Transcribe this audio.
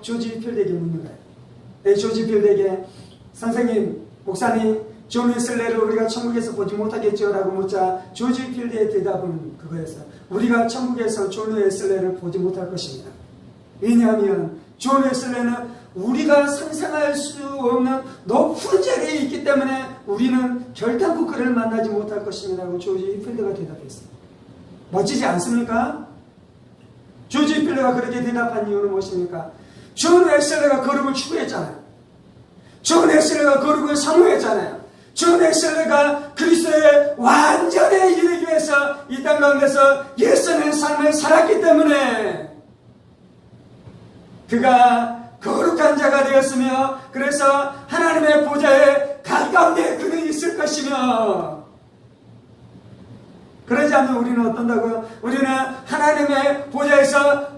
조지 거예요. 네, 조지 필드에게 선생님, 목사님, 존 웨슬레를 우리가 천국에서 보지 못하겠죠? 라고 묻자 조지 필드의 대답은 그거였어요. 우리가 천국에서 존 웨슬레를 보지 못할 것입니다. 왜냐하면 존 웨슬레는 우리가 상상할 수 없는 높은 자리에 있기 때문에 우리는 결단코 그를 만나지 못할 것입니다. 라고 조지 필드가 대답했어요. 멋지지 않습니까? 조지 필드가 그렇게 대답한 이유는 무엇입니까? 존 웨슬레가 거룩을 추구했잖아요. 존 웨슬레가 거룩을 사모했잖아요. 존 웨슬레가 그리스도의 완전에 이르기 위해서 이 땅 가운데서 예수의 삶을 살았기 때문에 그가 거룩한 자가 되었으며 그래서 하나님의 보좌에 가까운 데 그는 있을 것이며 그러지 않으면 우리는 어떤다고요? 우리는 하나님의 보좌에서